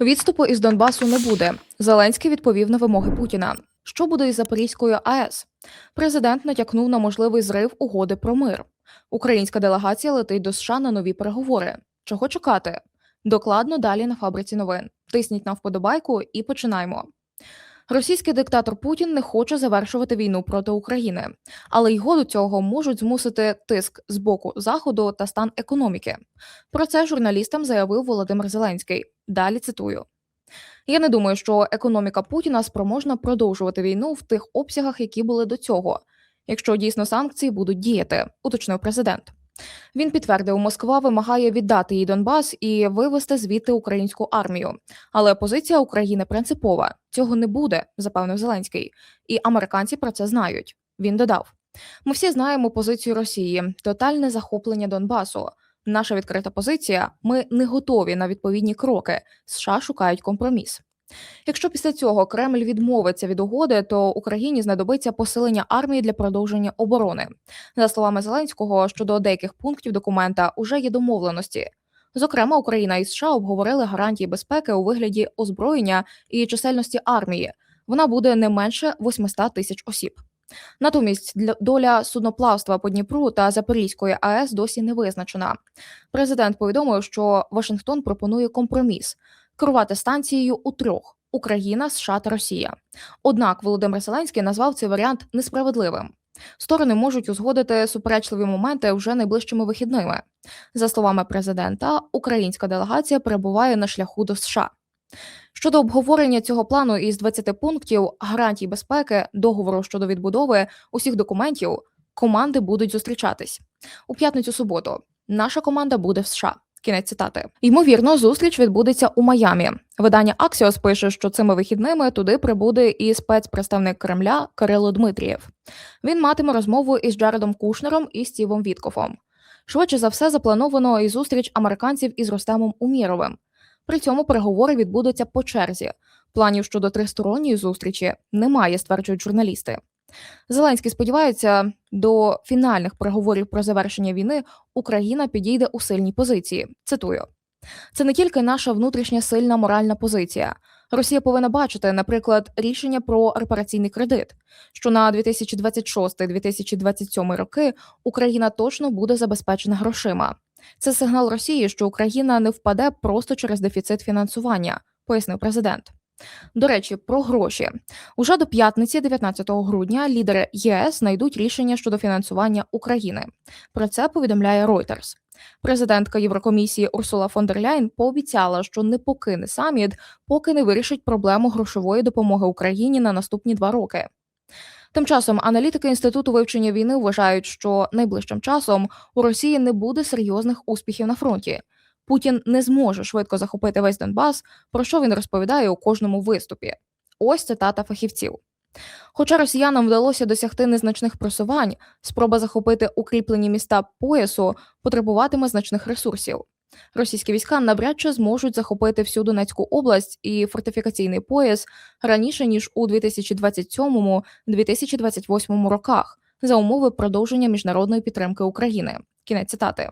Відступу із Донбасу не буде. Зеленський відповів на вимоги Путіна. Що буде із Запорізькою АЕС? Президент натякнув на можливий зрив угоди про мир. Українська делегація летить до США на нові переговори. Чого чекати? Докладно далі на фабриці новин. Тисніть на вподобайку і починаємо. Російський диктатор Путін не хоче завершувати війну проти України, але його до цього можуть змусити тиск з боку заходу та стан економіки. Про це журналістам заявив Володимир Зеленський. Далі цитую: Я не думаю, що економіка Путіна спроможна продовжувати війну в тих обсягах, які були до цього, якщо дійсно санкції будуть діяти, уточнив президент. Він підтвердив, Москва вимагає віддати їй Донбас і вивести звідти українську армію. Але позиція України принципова. Цього не буде, запевнив Зеленський. І американці про це знають. Він додав: ми всі знаємо позицію Росії, тотальне захоплення Донбасу. Наша відкрита позиція: ми не готові на відповідні кроки. США шукають компроміс. Якщо після цього Кремль відмовиться від угоди, то Україні знадобиться посилення армії для продовження оборони. За словами Зеленського, щодо деяких пунктів документа уже є домовленості. Зокрема, Україна і США обговорили гарантії безпеки у вигляді озброєння і чисельності армії. Вона буде не менше 800 тисяч осіб. Натомість доля судноплавства по Дніпру та Запорізької АЕС досі не визначена. Президент повідомив, що Вашингтон пропонує компроміс керувати станцією у трьох: Україна, США та Росія. Однак Володимир Зеленський назвав цей варіант несправедливим. Сторони можуть узгодити суперечливі моменти вже найближчими вихідними. За словами президента, українська делегація перебуває на шляху до США. Щодо обговорення цього плану із 20 пунктів гарантій безпеки, договору щодо відбудови усіх документів, команди будуть зустрічатись у п'ятницю суботу. Наша команда буде в США. Кінець цитати. Ймовірно, зустріч відбудеться у Майамі. Видання Axios пише, що цими вихідними туди прибуде і спецпредставник Кремля Кирило Дмитрієв. Він матиме розмову із Джаредом Кушнером і Стівом Віткофом. Швидше за все, заплановано і зустріч американців із Ростемом Уміровим. При цьому переговори відбудуться по черзі. Планів щодо тристоронньої зустрічі немає, стверджують журналісти. Зеленський сподівається, до фінальних переговорів про завершення війни Україна підійде у сильній позиції. Цитую: це не тільки наша внутрішня сильна моральна позиція. Росія повинна бачити, наприклад, рішення про репараційний кредит, що на 2026-2027 роки Україна точно буде забезпечена грошима. Це сигнал Росії, що Україна не впаде просто через дефіцит фінансування, пояснив президент. До речі, про гроші уже до п'ятниці, 19 грудня, лідери ЄС знайдуть рішення щодо фінансування України. Про це повідомляє Reuters. Президентка Єврокомісії Урсула фон дер Ляйн пообіцяла, що не покине саміт, поки не вирішить проблему грошової допомоги Україні на наступні два роки. Тим часом аналітики інституту вивчення війни вважають, що найближчим часом у Росії не буде серйозних успіхів на фронті. Путін не зможе швидко захопити весь Донбас, про що він розповідає у кожному виступі. Ось цитата фахівців. Хоча росіянам вдалося досягти незначних просувань, спроба захопити укріплені міста поясу потребуватиме значних ресурсів. Російські війська навряд чи зможуть захопити всю Донецьку область і фортифікаційний пояс раніше ніж у 2027-2028 роках за умови продовження міжнародної підтримки України. Кінець цитати.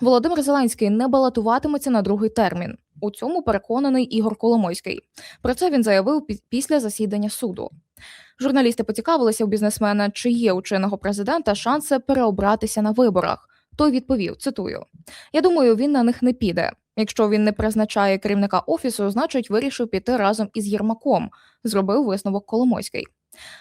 Володимир Зеленський не балотуватиметься на другий термін. У цьому переконаний Ігор Коломойський. Про це він заявив після засідання суду. Журналісти поцікавилися у бізнесмена, чи є у чинного президента шанси переобратися на виборах. Той відповів: цитую: Я думаю, він на них не піде. Якщо він не призначає керівника офісу, значить вирішив піти разом із Єрмаком. Зробив висновок Коломойський.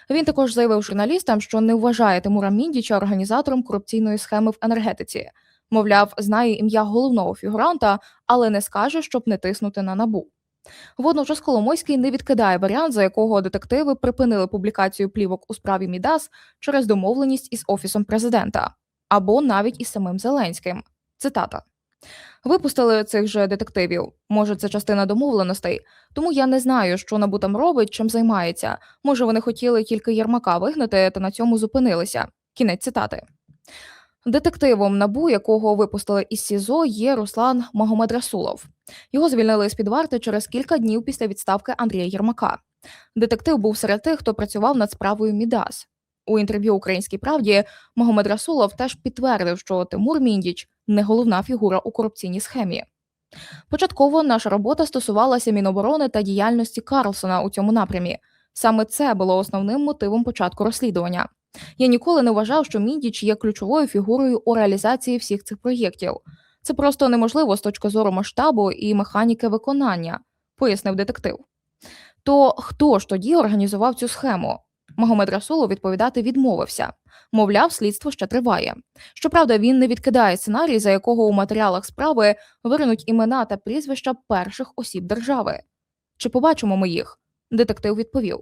Він також заявив журналістам, що не вважає Тимура Міндіча організатором корупційної схеми в енергетиці. Мовляв, знає ім'я головного фігуранта, але не скаже, щоб не тиснути на набу. Водночас Коломойський не відкидає варіант, за якого детективи припинили публікацію плівок у справі Мідас через домовленість із офісом президента або навіть із самим Зеленським. Цитата. Випустили цих же детективів. Може, це частина домовленостей. Тому я не знаю, що НАБУ там робить, чим займається. Може, вони хотіли тільки Єрмака вигнати та на цьому зупинилися. Кінець цитати. Детективом набу, якого випустили із СІЗО, є Руслан Магомедрасулов. Його звільнили з під варти через кілька днів після відставки Андрія Єрмака. Детектив був серед тих, хто працював над справою Мідас. У інтерв'ю Українській правді Магомед Расулов теж підтвердив, що Тимур Міндіч не головна фігура у корупційній схемі. Початково наша робота стосувалася Міноборони та діяльності Карлсона у цьому напрямі. Саме це було основним мотивом початку розслідування. Я ніколи не вважав, що Міндіч є ключовою фігурою у реалізації всіх цих проєктів. Це просто неможливо з точки зору масштабу і механіки виконання, пояснив детектив. То хто ж тоді організував цю схему? Магомед Расулов відповідати відмовився. Мовляв, слідство ще триває. Щоправда, він не відкидає сценарій, за якого у матеріалах справи виринуть імена та прізвища перших осіб держави. Чи побачимо ми їх? Детектив відповів.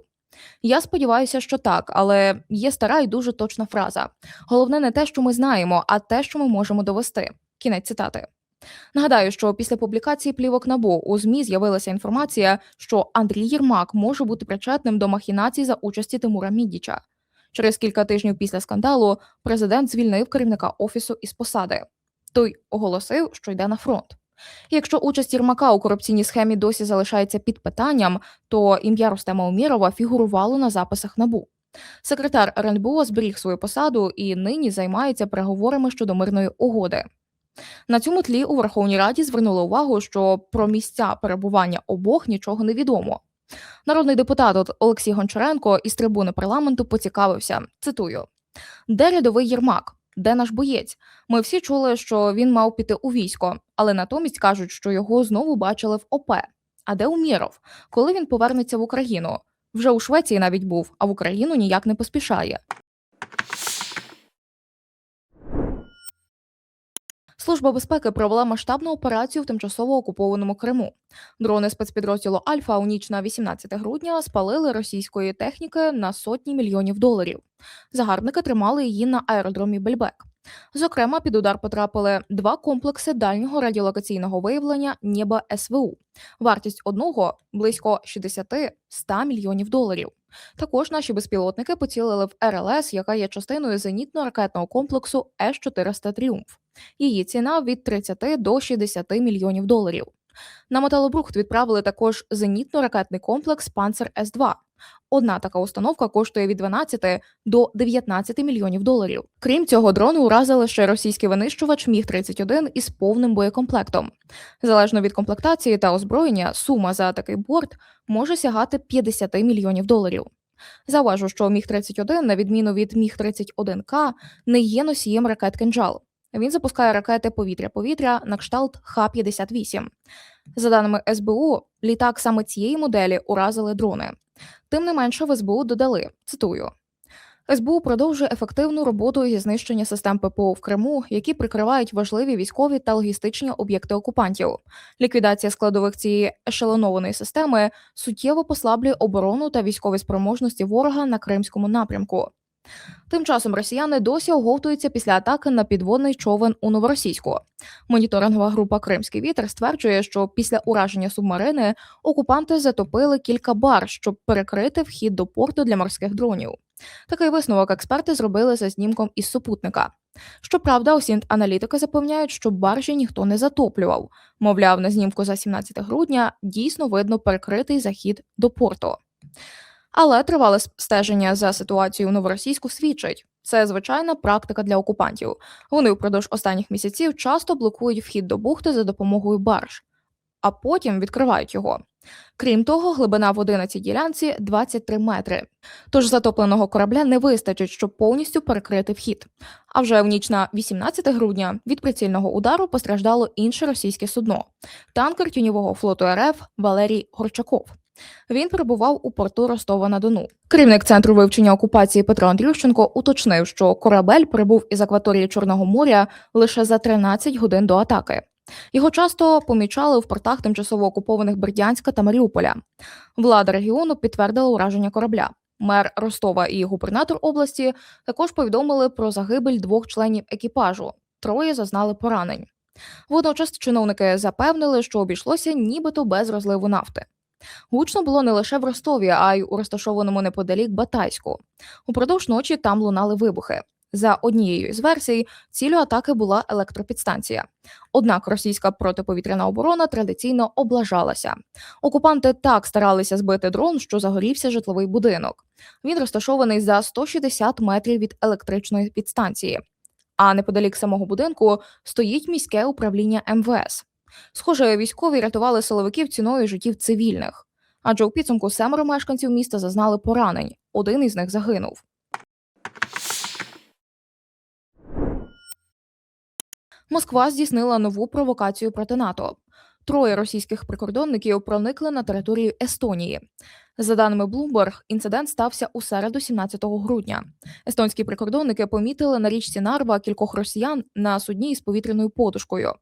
Я сподіваюся, що так, але є стара і дуже точна фраза. Головне не те, що ми знаємо, а те, що ми можемо довести. Кінець цитати. Нагадаю, що після публікації плівок НАБУ у ЗМІ з'явилася інформація, що Андрій Єрмак може бути причетним до махінацій за участі Тимура Мідіча. Через кілька тижнів після скандалу президент звільнив керівника офісу із посади. Той оголосив, що йде на фронт. Якщо участь Єрмака у корупційній схемі досі залишається під питанням, то ім'я Рустема Умірова фігурувало на записах НАБУ. Секретар РНБО зберіг свою посаду і нині займається переговорами щодо мирної угоди. На цьому тлі у Верховній Раді звернули увагу, що про місця перебування обох нічого не відомо. Народний депутат Олексій Гончаренко із трибуни парламенту поцікавився. Цитую: де рядовий Єрмак? Де наш боєць? Ми всі чули, що він мав піти у військо, але натомість кажуть, що його знову бачили в ОП. А де Уміров? Коли він повернеться в Україну? Вже у Швеції навіть був, а в Україну ніяк не поспішає. Служба безпеки провела масштабну операцію в тимчасово окупованому Криму. Дрони спецпідрозділу Альфа у ніч на 18 грудня спалили російської техніки на сотні мільйонів доларів. Загарбники тримали її на аеродромі Бельбек. Зокрема, під удар потрапили два комплекси дальнього радіолокаційного виявлення Нєба СВУ. Вартість одного близько 60-100 мільйонів доларів. Також наші безпілотники поцілили в РЛС, яка є частиною зенітно-ракетного комплексу С-400 Тріумф. Її ціна від 30 до 60 мільйонів доларів. На металобрухт відправили також зенітно-ракетний комплекс Панцер С-2. Одна така установка коштує від 12 до 19 мільйонів доларів. Крім цього, дрони уразили ще російський винищувач Міг 31 із повним боєкомплектом. Залежно від комплектації та озброєння, сума за такий борт може сягати 50 мільйонів доларів. Зауважу, що Міг 31 на відміну від Міг 31 К, не є носієм ракет «Кинджал». Він запускає ракети повітря-повітря на кшталт Х-58. За даними СБУ, літак саме цієї моделі уразили дрони. Тим не менше, в СБУ додали цитую. СБУ продовжує ефективну роботу зі знищення систем ППО в Криму, які прикривають важливі військові та логістичні об'єкти окупантів. Ліквідація складових цієї ешелонованої системи суттєво послаблює оборону та військові спроможності ворога на кримському напрямку. Тим часом росіяни досі оговтуються після атаки на підводний човен у новоросійську. Моніторингова група Кримський вітер стверджує, що після ураження субмарини окупанти затопили кілька бар, щоб перекрити вхід до порту для морських дронів. Такий висновок експерти зробили за знімком із супутника. Щоправда, усі аналітики запевняють, що баржі ніхто не затоплював. Мовляв, на знімку за 17 грудня дійсно видно перекритий захід до порту. Але тривале стеження за ситуацією у новоросійську свідчить. Це звичайна практика для окупантів. Вони впродовж останніх місяців часто блокують вхід до бухти за допомогою барж, а потім відкривають його. Крім того, глибина води на цій ділянці 23 метри. Тож затопленого корабля не вистачить, щоб повністю перекрити вхід. А вже в ніч на 18 грудня від прицільного удару постраждало інше російське судно танкер тюньового флоту РФ Валерій Горчаков. Він перебував у порту Ростова на Дону. Керівник центру вивчення окупації Петро Андрющенко уточнив, що корабель прибув із акваторії Чорного моря лише за 13 годин до атаки. Його часто помічали в портах тимчасово окупованих Бердянська та Маріуполя. Влада регіону підтвердила ураження корабля. Мер Ростова і губернатор області також повідомили про загибель двох членів екіпажу. Троє зазнали поранень. Водночас чиновники запевнили, що обійшлося нібито без розливу нафти. Гучно було не лише в Ростові, а й у розташованому неподалік Батайську. Упродовж ночі там лунали вибухи. За однією з версій, цілю атаки була електропідстанція. Однак російська протиповітряна оборона традиційно облажалася. Окупанти так старалися збити дрон, що загорівся житловий будинок. Він розташований за 160 метрів від електричної підстанції. А неподалік самого будинку стоїть міське управління МВС. Схоже, військові рятували силовиків ціною життів цивільних. Адже у підсумку семеро мешканців міста зазнали поранень. Один із них загинув. Москва здійснила нову провокацію проти НАТО. Троє російських прикордонників проникли на територію Естонії. За даними Bloomberg, інцидент стався у середу, 17 грудня. Естонські прикордонники помітили на річці Нарва кількох росіян на судні із повітряною подушкою.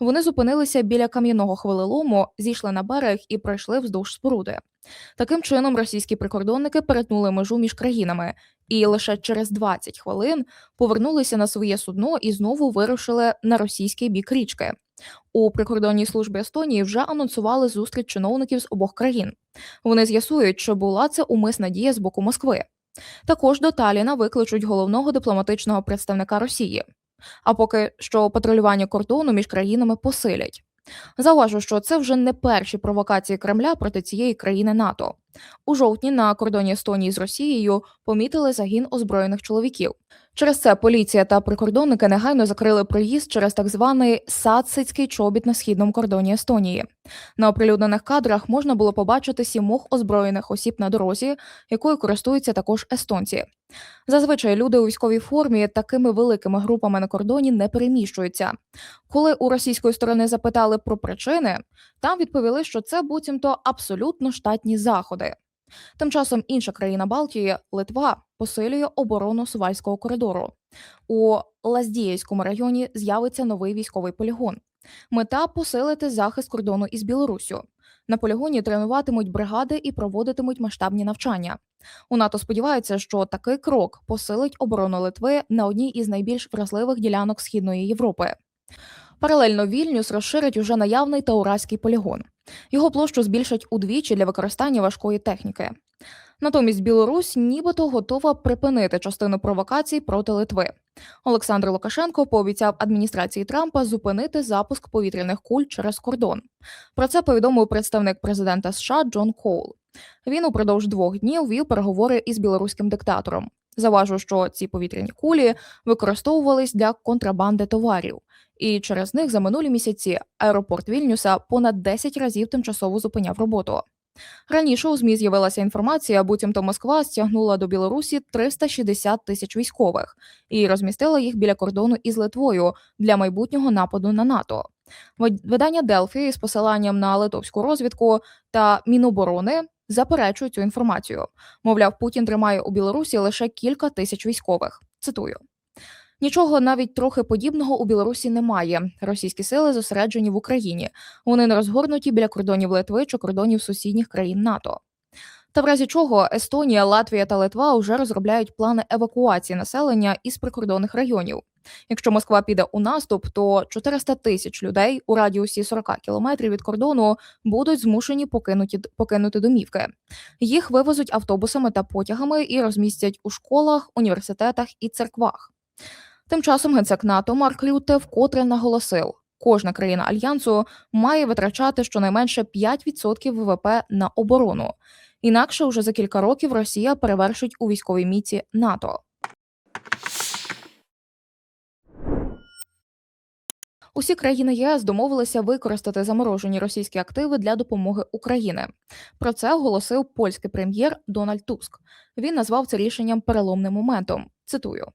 Вони зупинилися біля кам'яного хвилелому, зійшли на берег і пройшли вздовж споруди. Таким чином, російські прикордонники перетнули межу між країнами і лише через 20 хвилин повернулися на своє судно і знову вирушили на російський бік річки. У прикордонній службі Естонії вже анонсували зустріч чиновників з обох країн. Вони з'ясують, чи була це умисна дія з боку Москви. Також до Таліна викличуть головного дипломатичного представника Росії. А поки що патрулювання кордону між країнами посилять. Зауважу, що це вже не перші провокації Кремля проти цієї країни НАТО. У жовтні на кордоні Естонії з Росією помітили загін озброєних чоловіків. Через це поліція та прикордонники негайно закрили проїзд через так званий садцицький чобіт на східному кордоні Естонії. На оприлюднених кадрах можна було побачити сімох озброєних осіб на дорозі, якою користуються також естонці. Зазвичай люди у військовій формі такими великими групами на кордоні не переміщуються. Коли у російської сторони запитали про причини, там відповіли, що це буцімто абсолютно штатні заходи. Тим часом інша країна Балтії, Литва, посилює оборону Сувальського коридору. У Лаздієвському районі з'явиться новий військовий полігон. Мета посилити захист кордону із Білоруссю. На полігоні тренуватимуть бригади і проводитимуть масштабні навчання. У НАТО сподіваються, що такий крок посилить оборону Литви на одній із найбільш вразливих ділянок Східної Європи. Паралельно Вільнюс розширить уже наявний Таураський полігон. Його площу збільшать удвічі для використання важкої техніки. Натомість Білорусь нібито готова припинити частину провокацій проти Литви. Олександр Лукашенко пообіцяв адміністрації Трампа зупинити запуск повітряних куль через кордон. Про це повідомив представник президента США Джон Коул. Він упродовж двох днів вів переговори із білоруським диктатором. Заважу, що ці повітряні кулі використовувались для контрабанди товарів, і через них за минулі місяці аеропорт Вільнюса понад 10 разів тимчасово зупиняв роботу. Раніше у ЗМІ з'явилася інформація, буцімто Москва стягнула до Білорусі 360 тисяч військових і розмістила їх біля кордону із Литвою для майбутнього нападу на НАТО. Видання Делфі з посиланням на литовську розвідку та Міноборони заперечують цю інформацію. Мовляв, Путін тримає у Білорусі лише кілька тисяч військових. Цитую. Нічого навіть трохи подібного у Білорусі немає. Російські сили зосереджені в Україні. Вони не розгорнуті біля кордонів Литви чи кордонів сусідніх країн НАТО. Та в разі чого Естонія, Латвія та Литва вже розробляють плани евакуації населення із прикордонних районів. Якщо Москва піде у наступ, то 400 тисяч людей у радіусі 40 кілометрів від кордону будуть змушені покинути, покинути домівки. Їх вивезуть автобусами та потягами і розмістять у школах, університетах і церквах. Тим часом генсек НАТО Марк Рюте вкотре наголосив, кожна країна альянсу має витрачати щонайменше 5% ВВП на оборону. Інакше вже за кілька років Росія перевершить у військовій міці НАТО. Усі країни ЄС домовилися використати заморожені російські активи для допомоги Україні. Про це оголосив польський прем'єр Дональд Туск. Він назвав це рішенням переломним моментом. Цитую.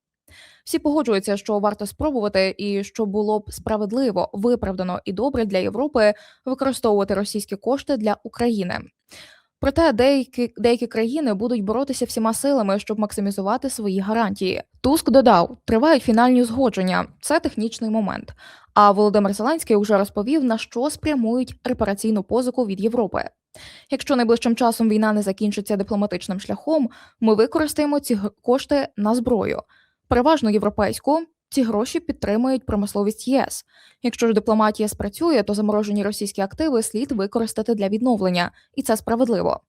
Всі погоджуються, що варто спробувати, і що було б справедливо, виправдано і добре для Європи використовувати російські кошти для України. Проте деякі деякі країни будуть боротися всіма силами, щоб максимізувати свої гарантії. Туск додав, тривають фінальні узгодження. Це технічний момент. А Володимир Зеленський вже розповів, на що спрямують репараційну позику від Європи. Якщо найближчим часом війна не закінчиться дипломатичним шляхом, ми використаємо ці кошти на зброю переважно європейську. Ці гроші підтримують промисловість ЄС. Якщо ж дипломатія спрацює, то заморожені російські активи слід використати для відновлення, і це справедливо.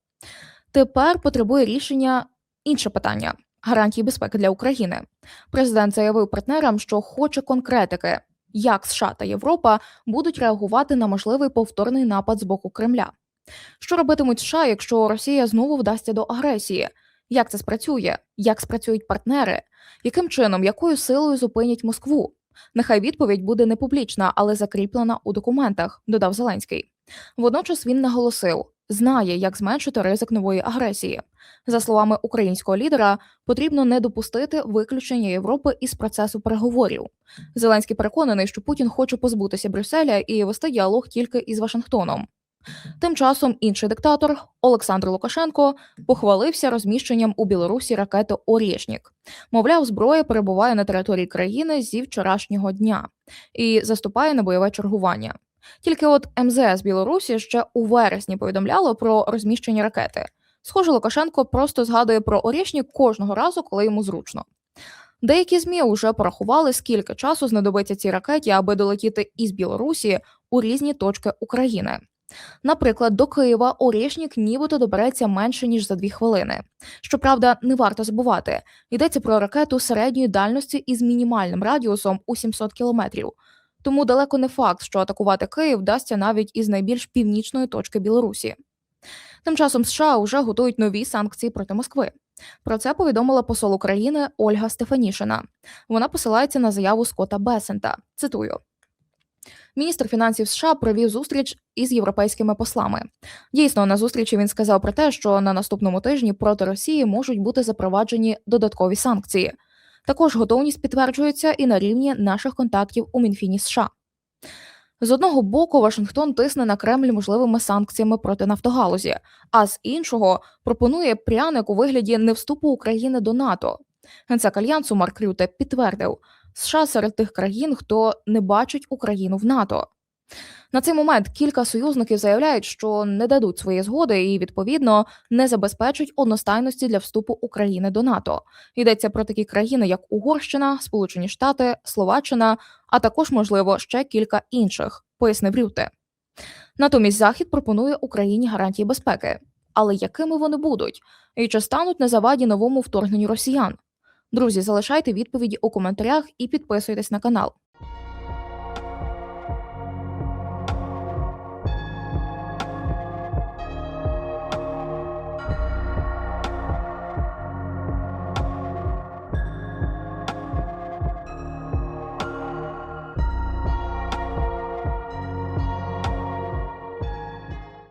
Тепер потребує рішення інше питання гарантії безпеки для України. Президент заявив партнерам, що хоче конкретики, як США та Європа будуть реагувати на можливий повторний напад з боку Кремля. Що робитимуть США, якщо Росія знову вдасться до агресії? Як це спрацює? Як спрацюють партнери? Яким чином, якою силою зупинять Москву? Нехай відповідь буде не публічна, але закріплена у документах, додав Зеленський. Водночас він наголосив, знає, як зменшити ризик нової агресії. За словами українського лідера, потрібно не допустити виключення Європи із процесу переговорів. Зеленський переконаний, що Путін хоче позбутися Брюсселя і вести діалог тільки із Вашингтоном. Тим часом інший диктатор Олександр Лукашенко похвалився розміщенням у Білорусі ракети Орєшнік. Мовляв, зброя перебуває на території країни зі вчорашнього дня і заступає на бойове чергування. Тільки от МЗС Білорусі ще у вересні повідомляло про розміщення ракети. Схоже, Лукашенко просто згадує про Орєшнік кожного разу, коли йому зручно. Деякі ЗМІ вже порахували, скільки часу знадобиться цій ракеті, аби долетіти із Білорусі у різні точки України. Наприклад, до Києва Орєшнік нібито добереться менше ніж за дві хвилини. Щоправда, не варто забувати, йдеться про ракету середньої дальності із мінімальним радіусом у 700 кілометрів. Тому далеко не факт, що атакувати Київ вдасться навіть із найбільш північної точки Білорусі. Тим часом США вже готують нові санкції проти Москви. Про це повідомила посол України Ольга Стефанішина. Вона посилається на заяву Скотта Бесента. Цитую. Міністр фінансів США провів зустріч із європейськими послами. Дійсно, на зустрічі він сказав про те, що на наступному тижні проти Росії можуть бути запроваджені додаткові санкції. Також готовність підтверджується і на рівні наших контактів у Мінфіні США. З одного боку, Вашингтон тисне на Кремль можливими санкціями проти Нафтогалузі, а з іншого пропонує пряник у вигляді невступу України до НАТО. Генсек альянсу Марк Рюте підтвердив, США серед тих країн, хто не бачить Україну в НАТО. На цей момент кілька союзників заявляють, що не дадуть своєї згоди і відповідно не забезпечать одностайності для вступу України до НАТО. Йдеться про такі країни, як Угорщина, Сполучені Штати, Словаччина, а також, можливо, ще кілька інших, пояснив Рюте. Натомість Захід пропонує Україні гарантії безпеки. Але якими вони будуть? І чи стануть на заваді новому вторгненню росіян? Друзі, залишайте відповіді у коментарях і підписуйтесь на канал.